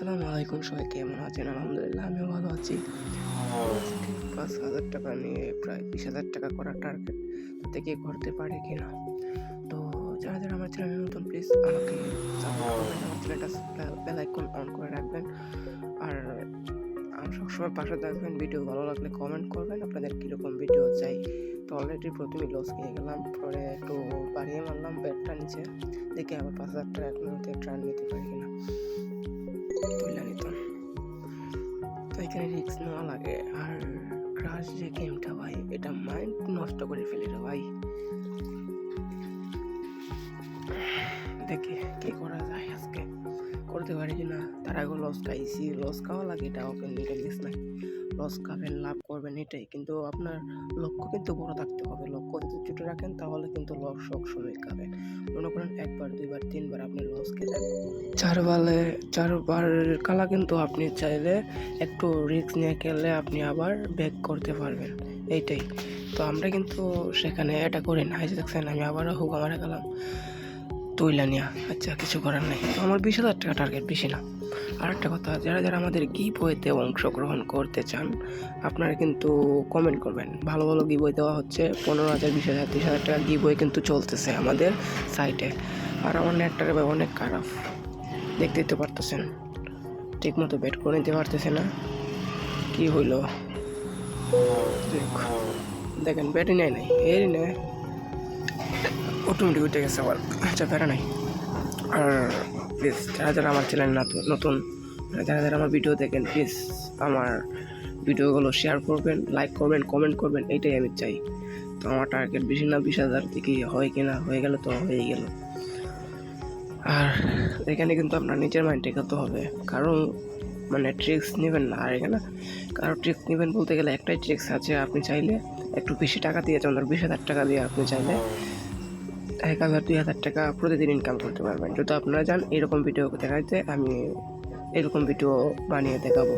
আসসালামু আলাইকুম, সবাই কেমন আছেন? আলহামদুলিল্লাহ, আমিও ভালো আছি। পাঁচ হাজার টাকা নিয়ে প্রায় বিশ হাজার টাকা করার টার্গেট থেকে করতে পারে কিনা তো যারা যারা আমার চ্যানেলে নতুন প্লিজ আমাকে আমার চ্যানেলটা বেল আইকন অন করে রাখবেন। আর সবসময় পাশে থাকবেন ভিডিও ভালো লাগলে কমেন্ট করবেন, আপনাদের কীরকম ভিডিও চাই। তো অলরেডি প্রথমে লস খেয়ে গেলাম, পরে একটু বাড়িয়ে মারলাম ব্যাটটা নিচে। দেখে আবার পাঁচ হাজার টাকা এখন ট্রান নিতে পারি কিনা এখানে রিক্স নেওয়া লাগে। আর ক্রাশ যে গেমটা ভাই, এটা মাইন্ড নষ্ট করে ফেলে রে ভাই। দেখি কি করা করতে পারি না, তার আগে লস খাইছি লস খাওয়া লাগে, এটা ওপেন রিক্স নাই। লস খাবেন, লাভ করবেন, এটাই। কিন্তু আপনার লক্ষ্য কিন্তু বড় থাকতে হবে। লক্ষ্য যদি ছোটো রাখেন, তাহলে কিন্তু লস সব সময় খাবেন। মনে করেন একবার, দুইবার, তিনবার আপনি লস খেলেন। চারবারে চারবার কালা কিন্তু আপনি চাইলে একটু রিস্ক নিয়ে খেললে আপনি আবার ব্যাক করতে পারবেন। এইটাই। তো আমরা কিন্তু সেখানে এটা করি না। যে দেখছেন, আমি আবারও হুক আমার গেলাম। তুইলা নিয়া। আচ্ছা কিছু করার নেই। আমার বিশ হাজার টাকা টার্গেট বেশি না। আর একটা কথা, যারা যারা আমাদের গি বইতে অংশগ্রহণ করতে চান, আপনারা কিন্তু কমেন্ট করবেন। ভালো ভালো গি বই দেওয়া হচ্ছে। পনেরো হাজার, বিশ হাজার, তিরিশ হাজার টাকা গি বই কিন্তু চলতেছে আমাদের সাইটে আর আমার নেটটার ভাই অনেক খারাপ। দেখতেই তো পারতেছেন। ঠিক মতো বেট করে নিতে পারতেছে না। কি হইল? দেখেন ব্যাটই নেয় নাই। এরই নেয়। অটোমেটিক উঠে গেছে আবার আচ্ছা প্যারা নাই। আর প্লিজ যারা যারা আমার চ্যানেল নতুন, যারা যারা আমার ভিডিও দেখেন প্লিজ আমার ভিডিওগুলো শেয়ার করবেন লাইক করবেন কমেন্ট করবেন, এইটাই আমি চাই। তো আমার টার্গেট বেশি না, বিশ হাজার থেকে হয় কি না হয়ে গেলে তো, হয়েই গেল। আর এখানে কিন্তু আপনার নিজের মাইন্ডে খেলতে হবে। কারণ মানে ট্রিক্স নেবেন না, আর এখানে কারও ট্রিক্স নেবেন বলতে গেলে একটাই ট্রিক্স আছে, আপনি চাইলে একটু বেশি টাকা দিয়ে যেমন বিশ হাজার টাকা দিয়ে আপনি চাইলে এক হাজার, দুই হাজার টাকা প্রতিদিন ইনকাম করতে পারবেন। যদি আপনারা যান এরকম ভিডিও দেখাইতে আমি এরকম ভিডিও বানিয়ে দেখাবো।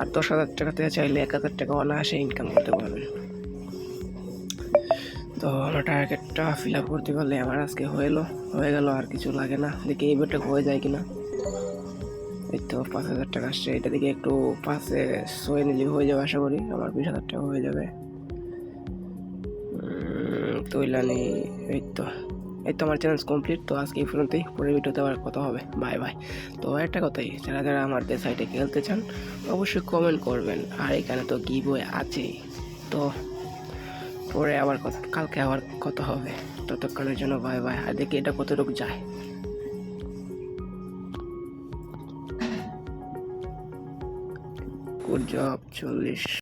আর দশ হাজার টাকা থেকে চাইলে এক হাজার টাকা অনায়াসে ইনকাম করতে পারবেন। তো আমার টার্গেটটা ফিল আপ করতে পারলে আমার আজকে হয়ে এলো হয়ে গেল, আর কিছু লাগে না। দেখি এই বেটটা হয়ে যায় কিনা। এই তো পাঁচ হাজার টাকা আসছে। এটা দেখে একটু পাশে সয়ে নিলে হয়ে যাবে আশা করি। আমার বিশ হাজার টাকা হয়ে যাবে। তৈলানি এই তো এই তো আমার চ্যানেল কমপ্লিট তো আজকে এই পর্যন্তই। পরের ভিডিওতে আবার কথা হবে। বাই বাই তো একটা কথাই, যারা যারা আমাদের সাইটে খেলতে চান, অবশ্যই কমেন্ট করবেন। আর এখানে তো গিভ আছেই। তো পরে আবার কথা, কালকে আবার কথা হবে। ততক্ষণের জন্য বাই বাই আর দেখি এটা কতটুকু যায়। চল্লিশ।